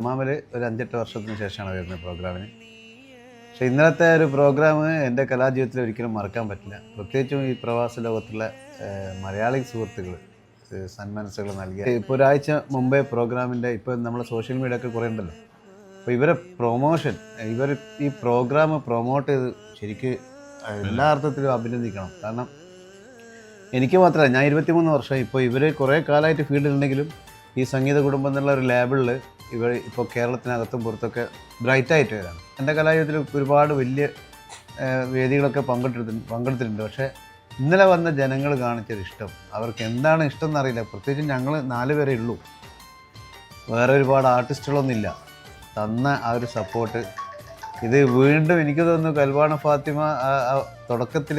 അമ്മാമൽ ഒരു അഞ്ചെട്ട് വർഷത്തിന് ശേഷമാണ് വരുന്നത് പ്രോഗ്രാമിന്. പക്ഷെ ഇന്നലത്തെ ഒരു പ്രോഗ്രാം എന്റെ കലാജീവിതത്തിൽ ഒരിക്കലും മറക്കാൻ പറ്റില്ല. പ്രത്യേകിച്ചും ഈ പ്രവാസ ലോകത്തിലെ മലയാളി സുഹൃത്തുക്കൾ സന്മനസ്സുകൾ നൽകിയ ഇപ്പോൾ ഒരാഴ്ച മുമ്പേ പ്രോഗ്രാമിന്റെ ഇപ്പോൾ നമ്മളെ സോഷ്യൽ മീഡിയ ഒക്കെ കുറേ ഉണ്ടല്ലോ. അപ്പോൾ ഇവരെ പ്രൊമോഷൻ ഇവർ ഈ പ്രോഗ്രാം പ്രൊമോട്ട് ചെയ്ത് ശരിക്ക് എല്ലാ അർത്ഥത്തിലും അഭിനന്ദിക്കണം. കാരണം എനിക്ക് മാത്രമല്ല ഞാൻ ഇരുപത്തിമൂന്ന് വർഷം ഇപ്പോൾ ഇവർ കുറേ കാലമായിട്ട് ഫീൽഡിലുണ്ടെങ്കിലും ഈ സംഗീത കുടുംബം എന്നുള്ള ഒരു ലേബിളിൽ ഇവർ ഇപ്പോൾ കേരളത്തിനകത്തും പുറത്തൊക്കെ ബ്രൈറ്റായിട്ട് വരാണ് എന്റെ കലാജീവിതത്തിൽ ഒരുപാട് വലിയ വേദികളൊക്കെ പങ്കെടുത്തിട്ടുണ്ട് പങ്കെടുത്തിട്ടുണ്ട്. പക്ഷേ ഇന്നലെ വന്ന ജനങ്ങൾ കാണിച്ചൊരു ഇഷ്ടം. അവർക്ക് എന്താണ് ഇഷ്ടം എന്നറിയില്ല. പ്രത്യേകിച്ച് ഞങ്ങൾ നാല് പേരേ ഉള്ളൂ. വേറെ ഒരുപാട് ആർട്ടിസ്റ്റുകളൊന്നുമില്ല. തന്ന ആ ഒരു സപ്പോർട്ട് ഇത് വീണ്ടും എനിക്ക് തോന്നുന്നു കൽവാണ ഫാത്തിമ തുടക്കത്തിൽ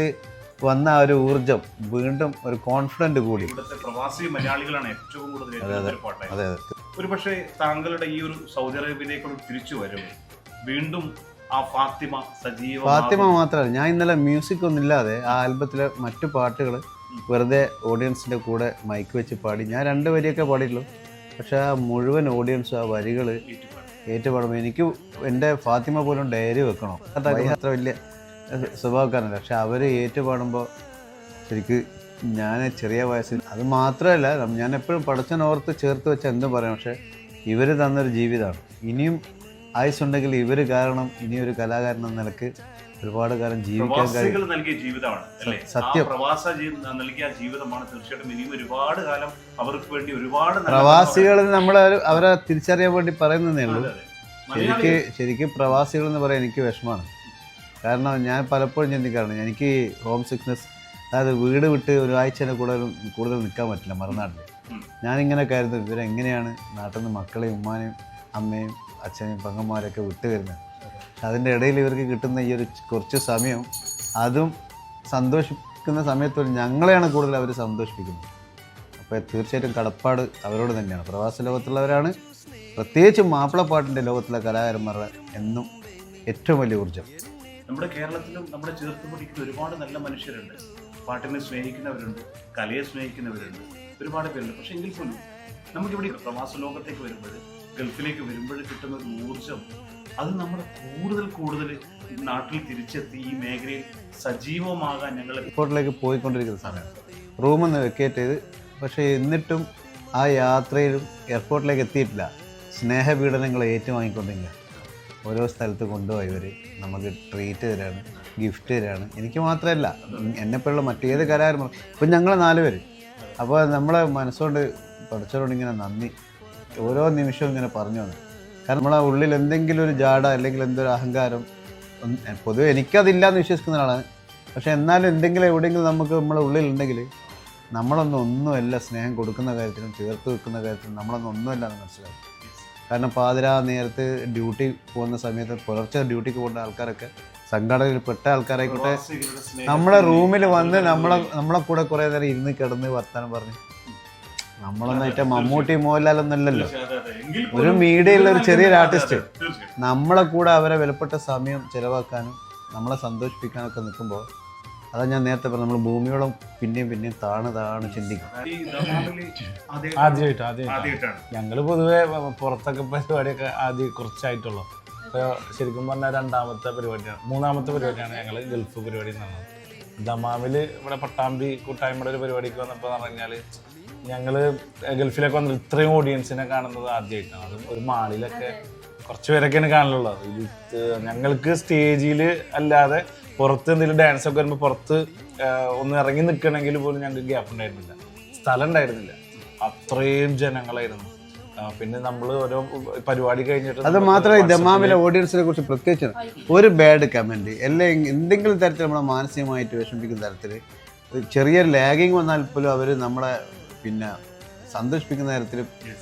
വന്ന ആ ഒരു ഊർജം വീണ്ടും ഒരു കോൺഫിഡന്റ് കൂടി. പ്രവാസി മലയാളികളാണ് ഏറ്റവും കൂടുതൽ അതെ അതെ. ഒരു പക്ഷേ താങ്കളുടെ ഈ ഒരു സൗദി അറേബ്യയിലേക്കുള്ള തിരിച്ചു വരും വീണ്ടും ആ ഫാത്തിമ സജീവ ഫാത്തിമ മാത്രമല്ല ഞാൻ ഇന്നലെ മ്യൂസിക് ഒന്നുമില്ലാതെ ആ ആൽബത്തിലെ മറ്റു പാട്ടുകൾ വെറുതെ ഓഡിയൻസിന്റെ കൂടെ മൈക്ക് വെച്ച് പാടി. ഞാൻ രണ്ട് വരിയൊക്കെ പാടിയിട്ടുള്ളൂ. പക്ഷെ ആ മുഴുവൻ ഓഡിയൻസ് ആ വരികൾ ഏറ്റുപാടുമ്പോൾ എനിക്ക് എന്റെ ഫാത്തിമ പോലും ഡയറി വെക്കണം. അത്ര വലിയ സ്വഭാവക്കാരനല്ല. പക്ഷെ അവർ ഏറ്റുപാടുമ്പോൾ ശരിക്ക് ഞാൻ ചെറിയ വയസ്സിൽ അത് മാത്രമല്ല ഞാൻ എപ്പോഴും പടച്ചനോർത്ത് ചേർത്ത് വെച്ച എന്തും പറയാം. പക്ഷേ ഇവർ തന്നൊരു ജീവിതമാണ് ഇനിയും ആയുസുണ്ടെങ്കിൽ ഇവർ കാരണം ഇനിയൊരു കലാകാരൻ എന്ന നിലയ്ക്ക് ഒരുപാട് കാലം ജീവിക്കാൻ കഴിയും. നൽകിയ ജീവിതമാണ് സത്യം. പ്രവാസ നൽകിയ ജീവിതമാണ് തീർച്ചയായിട്ടും ഇനിയും ഒരുപാട് കാലം അവർക്ക് വേണ്ടി ഒരുപാട് പ്രവാസികൾ നമ്മൾ അവരെ തിരിച്ചറിയാൻ വേണ്ടി പറയുന്നതേ ഉള്ളൂ. ശരിക്ക് ശരിക്കും പ്രവാസികൾ എന്ന് പറയാൻ എനിക്ക് വിഷമമാണ്. കാരണം ഞാൻ പലപ്പോഴും ചിന്തിക്കാറുണ്ട് എനിക്ക് ഹോം സിക്നസ് അതായത് വീട് വിട്ട് ഒരു ഒരാഴ്ചനെ കൂടുതൽ കൂടുതൽ നിൽക്കാൻ പറ്റില്ല മറുനാട്ടിൽ. ഞാനിങ്ങനെ കരുതും ഇവരെങ്ങനെയാണ് നാട്ടിൽ നിന്ന് മക്കളെയും ഉമ്മാനെയും അമ്മയും അച്ഛനെയും പെങ്ങന്മാരെയൊക്കെ വിട്ട് വരുന്നത്? അതിന്റെ ഇടയിൽ ഇവർക്ക് കിട്ടുന്ന ഈ ഒരു കുറച്ച് സമയം അതും സന്തോഷിക്കുന്ന സമയത്ത് ഞങ്ങളെയാണ് കൂടുതൽ അവർ സന്തോഷിപ്പിക്കുന്നത്. അപ്പോൾ തീർച്ചയായിട്ടും കടപ്പാട് അവരോട് തന്നെയാണ്. പ്രവാസ ലോകത്തുള്ളവരാണ്. പ്രത്യേകിച്ച് മാപ്പിളപ്പാട്ടിന്റെ ലോകത്തിലെ കലാകാരന്മാരുടെ എന്നും ഏറ്റവും വലിയ ഊർജം. നമ്മുടെ കേരളത്തിലും നമ്മുടെ ചേർത്ത് ഒരുപാട് നല്ല മനുഷ്യരുണ്ട്. പാട്ടിനെ സ്നേഹിക്കുന്നവരുണ്ട് കലയെ സ്നേഹിക്കുന്നവരുണ്ട് ഒരുപാട് പേരുണ്ട്. പക്ഷെ എങ്കിൽ പോലും നമുക്കിവിടെ പ്രവാസ ലോകത്തേക്ക് വരുമ്പോൾ ഗൾഫിലേക്ക് വരുമ്പോൾ കിട്ടുന്ന ഒരു ഊർജം അത് നമ്മൾ കൂടുതൽ കൂടുതൽ നാട്ടിൽ തിരിച്ചെത്തി ഈ മേഖലയിൽ സജീവമാകാൻ ഞങ്ങൾ റിപ്പോർട്ടിലേക്ക് പോയിക്കൊണ്ടിരിക്കുന്ന സമയം റൂമിൽ നിന്ന് വെക്കേറ്റ് ചെയ്ത് പക്ഷേ എന്നിട്ടും ആ യാത്രയിലും എയർപോർട്ടിലേക്ക് എത്തിയിട്ടില്ല. സ്നേഹപീഡനങ്ങൾ ഏറ്റുവാങ്ങിക്കൊണ്ടിരിക്കുക ഓരോ സ്ഥലത്ത് കൊണ്ടുപോയി ഇവർ നമുക്ക് ട്രീറ്റ് തരാണ് ഗിഫ്റ്റ് തരികയാണ് എനിക്ക് മാത്രമല്ല എന്നെപ്പോലുള്ള മറ്റേത് കലാകാരന്മാർ ഇപ്പം ഞങ്ങൾ നാല് പേര്. അപ്പോൾ നമ്മളെ മനസ്സുകൊണ്ട് പഠിച്ചവരോട് ഇങ്ങനെ നന്ദി. ഓരോ നിമിഷവും ഇങ്ങനെ പറഞ്ഞു വന്നു കാരണം നമ്മളെ ഉള്ളിൽ എന്തെങ്കിലും ഒരു ജാട അല്ലെങ്കിൽ എന്തൊരു അഹങ്കാരം പൊതുവെ എനിക്കതില്ല എന്ന് വിശ്വസിക്കുന്ന ആളാണ് പക്ഷേ എന്നാലും എന്തെങ്കിലും എവിടെയെങ്കിലും നമുക്ക് നമ്മളെ ഉള്ളിലുണ്ടെങ്കിൽ നമ്മളൊന്നും ഒന്നുമല്ല സ്നേഹം കൊടുക്കുന്ന കാര്യത്തിലും ചേർത്ത് വെക്കുന്ന കാര്യത്തിലും നമ്മളൊന്നും ഒന്നുമല്ല എന്ന് മനസ്സിലാവും. കാരണം പാതിരാ നേരത്ത് ഡ്യൂട്ടി പോകുന്ന സമയത്ത് പുലർച്ചെ ഡ്യൂട്ടിക്ക് പോകുന്ന ആൾക്കാരൊക്കെ സംഘടനയിൽപ്പെട്ട ആൾക്കാരായിക്കോട്ടെ നമ്മുടെ റൂമിൽ വന്ന് നമ്മളെ നമ്മളെ കൂടെ കുറേ നേരം ഇരുന്ന് കിടന്ന് വർത്താനം പറഞ്ഞു. നമ്മളൊന്നും ഏറ്റവും മമ്മൂട്ടി മോഹൻലാലൊന്നല്ലല്ലോ ഒന്നും ഇല്ലല്ലോ എങ്കിൽ ഒരു മീഡിയയിലുള്ള ഒരു ചെറിയൊരു ആർട്ടിസ്റ്റ്. നമ്മളെ കൂടെ അവരെ വിലപ്പെട്ട സമയം ചിലവാക്കാനും നമ്മളെ സന്തോഷിപ്പിക്കാനൊക്കെ നിൽക്കുമ്പോൾ അതാ ഞാൻ നേരത്തെ പറഞ്ഞു നമ്മൾ ഭൂമിയോളം പിന്നെയും പിന്നെയും താണ് താണ് ചിന്തിക്കും. ആദ്യമായിട്ടാണ്. ഞങ്ങൾ പൊതുവെ പുറത്തൊക്കെ പരിപാടിയൊക്കെ ആദ്യം കുറച്ചായിട്ടുള്ളൂ. ശരിക്കും പറഞ്ഞാൽ രണ്ടാമത്തെ പരിപാടിയാണ്. മൂന്നാമത്തെ പരിപാടിയാണ് ഞങ്ങൾ ഗൾഫ് പരിപാടി പറഞ്ഞത്. ദമാമിൽ ഇവിടെ പട്ടാമ്പി കൂട്ടായ്മയുടെ ഒരു പരിപാടിക്ക് വന്നപ്പോൾ എന്ന് പറഞ്ഞാൽ ഞങ്ങൾ ഗൾഫിലൊക്കെ വന്നത് ഇത്രയും ഓഡിയൻസിനെ കാണുന്നത് ആദ്യമായിട്ടാണ് അതും ഒരു മാളിലൊക്കെ കുറച്ച് പേരൊക്കെയാണ് കാണലുള്ളത്. ഇത് ഞങ്ങൾക്ക് സ്റ്റേജിൽ അല്ലാതെ പുറത്ത് എന്തെങ്കിലും ഡാൻസ് ഒക്കെ വരുമ്പോൾ പുറത്ത് ഒന്ന് ഇറങ്ങി നിൽക്കണമെങ്കിൽ പോലും ഞങ്ങൾക്ക് ഗ്യാപ്പ് ഉണ്ടായിരുന്നില്ല. സ്ഥലം ഉണ്ടായിരുന്നില്ല. അത്രയും ജനങ്ങളായിരുന്നു. പിന്നെ നമ്മൾ ഓരോ പരിപാടി കഴിഞ്ഞിട്ട് അത് മാത്രമല്ല ദമാമിലെ ഓഡിയൻസിനെ കുറിച്ച് പ്രത്യേകിച്ച് ഒരു ബാഡ് കമന്റ് അല്ലെങ്കിൽ എന്തെങ്കിലും തരത്തിൽ നമ്മളെ മാനസികമായിട്ട് വിഷമിപ്പിക്കുന്ന തരത്തിൽ ചെറിയ ലാഗിങ് വന്നാൽ പോലും അവർ നമ്മളെ പിന്നെ സന്തോഷിപ്പിക്കുന്ന തരത്തിൽ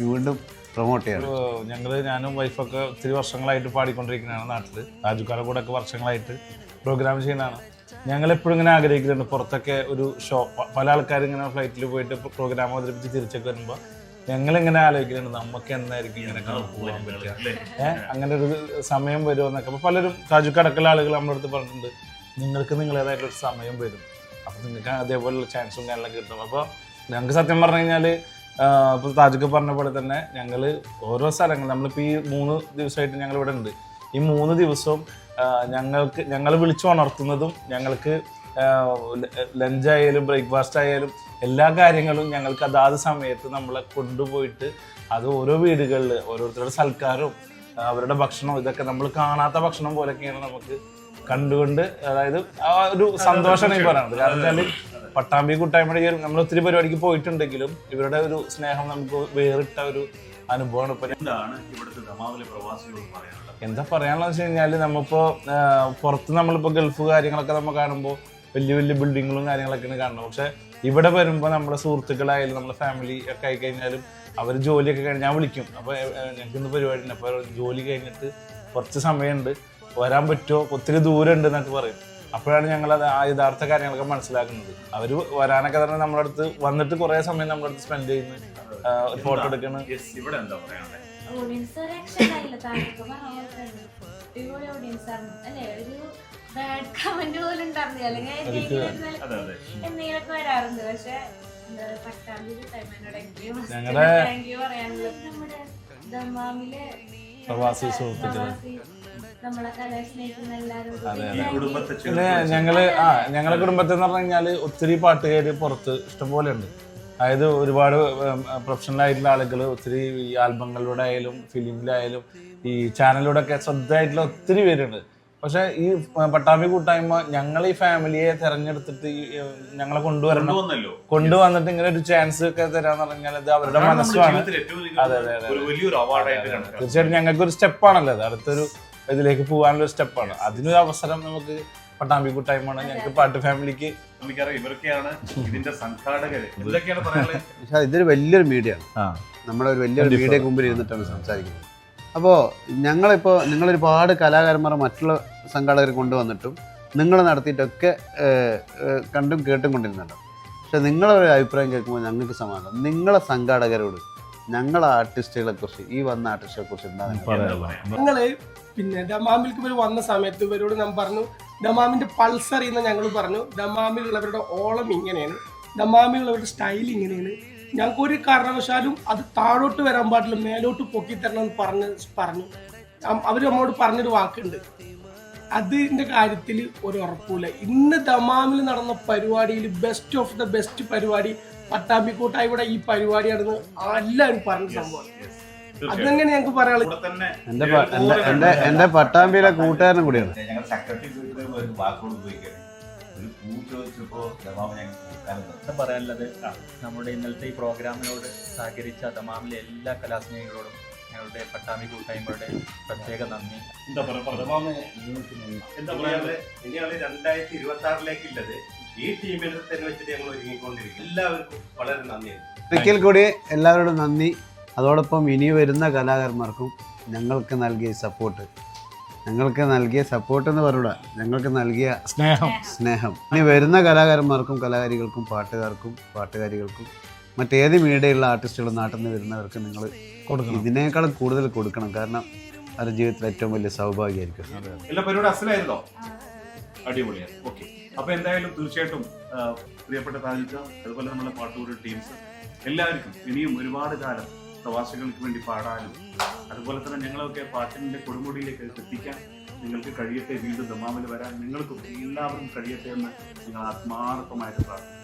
വീണ്ടും പ്രൊമോട്ട് ചെയ്യണം. ഞങ്ങൾ ഞാനും വൈഫൊക്കെ ഒത്തിരി വർഷങ്ങളായിട്ട് പാടിക്കൊണ്ടിരിക്കുന്നതാണ് നാട്ടിൽ രാജുക്കാരുടെ കൂടെ ഒക്കെ വർഷങ്ങളായിട്ട് പ്രോഗ്രാം ചെയ്യുന്നതാണ്. ഞങ്ങൾ എപ്പോഴും ഇങ്ങനെ ആഗ്രഹിക്കുന്നുണ്ട്. പുറത്തൊക്കെ ഒരു ഷോ പല ആൾക്കാരും ഇങ്ങനെ ഫ്ലൈറ്റിൽ പോയിട്ട് പ്രോഗ്രാം അവതരിപ്പിച്ച് തിരിച്ചൊക്കെ വരുമ്പോൾ ഞങ്ങളിങ്ങനെ ആലോചിക്കുന്നുണ്ട് നമുക്ക് എന്നായിരിക്കും ഇങ്ങനെ പോകാൻ പറ്റുക? ഏഹ് അങ്ങനെ ഒരു സമയം വരുമെന്നൊക്കെ അപ്പൊ പലരും രാജുക്കടക്കുള്ള ആളുകൾ നമ്മുടെ അടുത്ത് പറഞ്ഞിട്ടുണ്ട് നിങ്ങൾക്ക് നിങ്ങളേതായിട്ടുള്ള ഒരു സമയം വരും. അപ്പൊ നിങ്ങൾക്ക് അതേപോലുള്ള ചാൻസും കാര്യങ്ങളൊക്കെ കിട്ടും. അപ്പോൾ ഞങ്ങൾക്ക് സത്യം പറഞ്ഞു കഴിഞ്ഞാൽ ഇപ്പോൾ താജുക്ക് പറഞ്ഞ പോലെ തന്നെ ഞങ്ങൾ ഓരോ സ്ഥലങ്ങൾ നമ്മളിപ്പോൾ ഈ മൂന്ന് ദിവസമായിട്ട് ഞങ്ങൾ ഇവിടെ ഉണ്ട് ഈ മൂന്ന് ദിവസവും ഞങ്ങൾക്ക് ഞങ്ങൾ വിളിച്ചു ഉണർത്തുന്നതും ഞങ്ങൾക്ക് ലഞ്ച് ആയാലും ബ്രേക്ക്ഫാസ്റ്റ് ആയാലും എല്ലാ കാര്യങ്ങളും ഞങ്ങൾക്ക് അതാത് സമയത്ത് നമ്മളെ കൊണ്ടുപോയിട്ട് അത് ഓരോ വീടുകളിൽ ഓരോരുത്തരുടെ സൽക്കാരവും അവരുടെ ഭക്ഷണം ഇതൊക്കെ നമ്മൾ കാണാത്ത ഭക്ഷണം പോലൊക്കെയാണ് നമുക്ക് കണ്ടുകൊണ്ട് അതായത് ആ ഒരു സന്തോഷമാണ് ഈ പറയുന്നത്. കാരണം വെച്ചാൽ പട്ടാമ്പി കൂട്ടായ്മയുടെ ഈ നമ്മൾ ഒത്തിരി പരിപാടിക്ക് പോയിട്ടുണ്ടെങ്കിലും ഇവരുടെ ഒരു സ്നേഹം നമുക്ക് വേറിട്ട ഒരു അനുഭവമാണ് ഇപ്പൊ എന്താ പറയാനുള്ളത് വെച്ച് കഴിഞ്ഞാൽ നമ്മളിപ്പോ പുറത്ത് നമ്മളിപ്പോ ഗൾഫ് കാര്യങ്ങളൊക്കെ നമ്മൾ കാണുമ്പോൾ വലിയ വലിയ ബിൽഡിങ്ങുകളും കാര്യങ്ങളൊക്കെയാണ് കാണുന്നത്. പക്ഷെ ഇവിടെ വരുമ്പോൾ നമ്മുടെ സുഹൃത്തുക്കളായാലും നമ്മുടെ ഫാമിലി ഒക്കെ ആയി കഴിഞ്ഞാലും അവർ ജോലിയൊക്കെ കഴിഞ്ഞ് ഞാൻ വിളിക്കും. അപ്പോൾ ഞങ്ങൾക്ക് ഇന്ന് പരിപാടി ഉണ്ട് അപ്പോൾ ജോലി കഴിഞ്ഞിട്ട് കുറച്ച് സമയമുണ്ട്. വരാൻ പറ്റുമോ ഒത്തിരി ദൂരം ഉണ്ട് എന്നൊക്കെ പറയും. അപ്പോഴാണ് ഞങ്ങൾ അത് ആ യഥാർത്ഥ കാര്യങ്ങളൊക്കെ മനസ്സിലാക്കുന്നത്. അവർ വരാനൊക്കെ തന്നെ നമ്മുടെ അടുത്ത് വന്നിട്ട് കുറേ സമയം നമ്മുടെ അടുത്ത് സ്പെൻഡ് ചെയ്യുന്നു ഫോട്ടോ എടുക്കുന്നത് ഇവിടെ എന്താ ഓഡിയൻസ് രക്ഷയില്ല താങ്കൾക്ക് അടിപൊളി ഓഡിയൻസ് ആണ് അല്ലെ? ഒരു ബാഡ് കമന്റ് പോലും ഉണ്ടായിരുന്നില്ല. അല്ലെങ്കിൽ എന്തെങ്കിലുമൊക്കെ വരാറുണ്ട്. പക്ഷെ എന്താ പട്ടാമ്പി ടൈമിനോട് എനിക്ക് ഞങ്ങടെ- താങ്ക് യു പറയാനുള്ളത്? നമ്മുടെ ദമാമിലെ പ്രവാസി ഞങ്ങൾ ആ ഞങ്ങളെ കുടുംബത്തിൽ എന്ന് പറഞ്ഞു കഴിഞ്ഞാൽ ഒത്തിരി പാട്ടുകാര് പുറത്ത് ഇഷ്ടംപോലെ ഉണ്ട്. അതായത് ഒരുപാട് പ്രൊഫഷണൽ ആയിട്ടുള്ള ആളുകൾ ഒത്തിരി ഈ ആൽബങ്ങളിലൂടെ ആയാലും ഫിലിമിലായാലും ഈ ചാനലിലൂടെ ഒക്കെ ശ്രദ്ധയായിട്ടുള്ള ഒത്തിരി പേരുണ്ട്. പക്ഷെ ഈ പട്ടാമ്പി കൂട്ടായ്മ ഞങ്ങൾ ഈ ഫാമിലിയെ തെരഞ്ഞെടുത്തിട്ട് ഞങ്ങളെ കൊണ്ടുവരണം. കൊണ്ടുവന്നിട്ട് ഇങ്ങനെ ഒരു ചാൻസ് ഒക്കെ തരാന്ന് പറഞ്ഞാൽ അത് അവരുടെ മനസ്സിലാണ് മനസ്സുമാണ്. അതെ, അതെ, അതെ. തീർച്ചയായിട്ടും ഞങ്ങൾക്ക് ഒരു സ്റ്റെപ്പാണല്ലോ അത് അടുത്തൊരു ഇതിലേക്ക് പോകാനുള്ള സ്റ്റെപ്പാണ് അതിനൊരു അവസരം നമുക്ക് പട്ടാമ്പി കൂട്ടായ്മയാണ്. ഞങ്ങൾക്ക് പാട്ട് ഫാമിലിക്ക്. ഇതിന്റെ സംഘാടകര്. എന്തൊക്കെയാണ് പറയാനുള്ളത്? പക്ഷേ ഇതൊരു വലിയൊരു മീഡിയ. ആണ് നമ്മുടെ ഒരു വലിയൊരു മീഡിയ മുമ്പിൽ ഇരുന്നിട്ടാണ് സംസാരിക്കുന്നത്. അപ്പോൾ ഞങ്ങളിപ്പോൾ നിങ്ങളൊരുപാട് കലാകാരന്മാർ മറ്റുള്ള സംഘാടകർ കൊണ്ടുവന്നിട്ടും നിങ്ങൾ നടത്തിയിട്ടൊക്കെ കണ്ടും കേട്ടും കൊണ്ടിരുന്നുണ്ട്. പക്ഷെ നിങ്ങളൊരു അഭിപ്രായം കേൾക്കുമ്പോൾ ഞങ്ങൾക്ക് സമാധാനം. നിങ്ങളെ സംഘാടകരോട് ഞങ്ങളെ ആർട്ടിസ്റ്റുകളെ കുറിച്ച് ഈ വന്ന ആർട്ടിസ്റ്റുകളെ കുറിച്ച് എന്താണ് ഞങ്ങൾ പിന്നെ ദമാമിലേക്ക് ഇവർ വന്ന സമയത്ത് ഇവരോട് ഞാൻ പറഞ്ഞു ദമാമിന്റെ പൾസർ എന്ന് ഞങ്ങൾ പറഞ്ഞു ദമാമിലുള്ളവരുടെ ഓളം ഇങ്ങനെയാണ് ദമാമിലുള്ളവരുടെ സ്റ്റൈൽ ഇങ്ങനെയാണ്. ഞങ്ങൾക്ക് ഒരു കാരണവശാലും അത് താഴോട്ട് വരാൻ പാടില്ല മേലോട്ട് പൊക്കി തരണം എന്ന് പറഞ്ഞ് പറഞ്ഞു. അവർ നമ്മോട് പറഞ്ഞൊരു വാക്കുണ്ട്. അതിന്റെ കാര്യത്തിൽ ഒരു ഉറപ്പില്ല ഇന്ന് ദമാമിൽ നടന്ന പരിപാടിയിൽ ബെസ്റ്റ് ഓഫ് ദ ബെസ്റ്റ് പരിപാടി പട്ടാമ്പിക്കോട്ടായിവിടെ ഈ പരിപാടിയാണെന്ന് എല്ലാവരും പറഞ്ഞ സംഭവം അതെങ്ങനെ ഞങ്ങൾക്ക് പറയാനുള്ളത്? എന്റെ പട്ടാമ്പിയിലെ കൂട്ടുകാരനും കൂടിയാണ്. ഞങ്ങൾ സെക്രട്ടറി ഒരു പൂ ദമാമ പറയാനുള്ളത് നമ്മുടെ ഇന്നലത്തെ ഈ പ്രോഗ്രാമിനോട് സഹകരിച്ച ദമാമിലെ എല്ലാ കലാസ്നേഹികളോടും ഞങ്ങളുടെ പട്ടാമ്പി കൂട്ടായ്മയുടെ പ്രത്യേക നന്ദി. എന്താ പറയാ ഇനിയാണ് രണ്ടായിരത്തി ഇരുപത്തി ആറിലേക്ക് ഉള്ളത് ഈ ടീമിനെ തന്നെ വെച്ചിട്ട് ഞങ്ങൾ ഒരുങ്ങിക്കൊണ്ടിരിക്കും. എല്ലാവർക്കും വളരെ നന്ദി. ഒരിക്കൽ കൂടി എല്ലാവരോടും നന്ദി. അതോടൊപ്പം ഇനി വരുന്ന കലാകാരന്മാർക്കും ഞങ്ങൾക്ക് നൽകിയ സപ്പോർട്ട് ഞങ്ങൾക്ക് നൽകിയ സപ്പോർട്ട് എന്ന് പറയൂട ഞങ്ങൾക്ക് നൽകിയ സ്നേഹം. സ്നേഹം. ഇനി വരുന്ന കലാകാരന്മാർക്കും കലാകാരികൾക്കും പാട്ടുകാർക്കും പാട്ടുകാരികൾക്കും മറ്റേത് മീഡിയയുള്ള ആർട്ടിസ്റ്റുകളും നാട്ടിൽ നിന്ന് വരുന്നവർക്ക് നിങ്ങൾ കൊടുക്കണം. ഇതിനേക്കാൾ കൂടുതൽ കൊടുക്കണം. കാരണം അവരുടെ ജീവിതത്തിൽ ഏറ്റവും വലിയ സൗഭാഗ്യമായിരിക്കും. എല്ലാ പരിപാടി അസലായിരുന്നോ? അടിപൊളിയാണ് ഓക്കെ അപ്പൊ എന്തായാലും തീർച്ചയായിട്ടും പ്രിയപ്പെട്ട താജിച്ച അതുപോലെ നമ്മുടെ പാട്ടൂർ ടീംസ് എല്ലാവർക്കും ഇനിയും ഒരുപാട് കാലം പ്രവാസികൾക്ക് വേണ്ടി പാടാനും അതുപോലെ തന്നെ ഞങ്ങളൊക്കെ പാട്ടിന്റെ കൊടുമുടിയിലേക്ക് എത്തിക്കാൻ നിങ്ങൾക്ക് കഴിയട്ടെ. വീണ്ടും ദമാമിൽ വരാൻ നിങ്ങൾക്കും എല്ലാവർക്കും കഴിയട്ടെ എന്ന് നിങ്ങൾ ആത്മാർത്ഥമായിട്ട് പ്രാർത്ഥിക്കുന്നു.